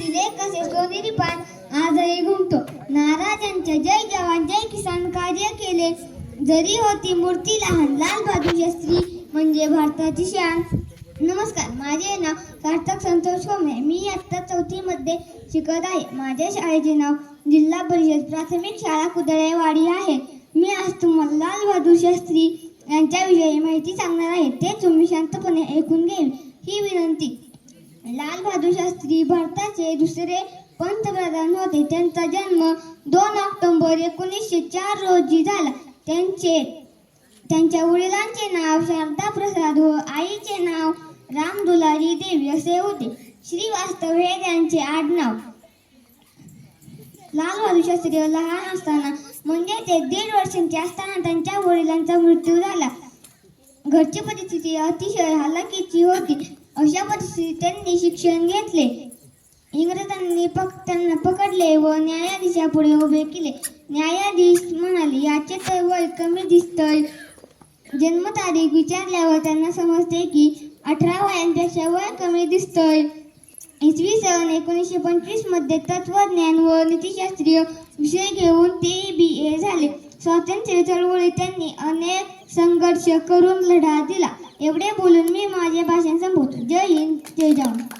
असतील एक कसे सोनेरी पान आजही घुमतो. नाराजांच्या जय जवान जय किसान कार्य केले. जरी होती मूर्ती लहान लाल बहादूर शास्त्री म्हणजे भारताची शान. नमस्कार माझे नाव सार्थक संतोष होमे मी आत्ता चौथीमध्ये शिकत आहे. माझ्या शाळेचे नाव जिल्हा परिषद प्राथमिक शाळा कुदळेवाडी आहे. मी आज तुम्हाला लाल बहादूर शास्त्री यांच्याविषयी माहिती सांगणार आहे. ते तुम्ही शांतपणे ऐकून घेईल ही विनंती. लाल बहादूर शास्त्री भारताचे दुसरे पंतप्रधान होते. त्यांचा जन्म दोन ऑक्टोबर एकोणीसशे चार रोजी झाला. त्यांचे त्यांच्या वडिलांचे नाव शारदा प्रसाद व आईचे नाव राम दुलारी देवी असे होते. श्रीवास्तव हे त्यांचे आडनाव लाल बहादूर शास्त्री लहान असताना म्हणजे ते दीड वर्षांचे असताना त्यांच्या वडिलांचा मृत्यू झाला. घरची परिस्थिती अतिशय हलाखीची होती. अशा परिस्थितीत त्यांनी शिक्षण घेतले. इंग्रजांनी पक त्यांना पकडले व न्यायाधीशापुढे उभे केले. न्यायाधीश म्हणाले याचे तर वय कमी दिसतंय. जन्मतारीख विचारल्यावर त्यांना समजते की अठरा वयांपेक्षा वय कमी दिसतंय. इसवी सन एकोणीसशे पंचवीसमध्ये तत्वज्ञान व नीतिशास्त्रीय विषय घेऊन ते बी ए झाले. स्वातंत्र्य चळवळीत त्यांनी अनेक संघर्ष करून लढा दिला. एवढे बोलून मी माझे भाषण संपवतो. जय हिंद जय जवान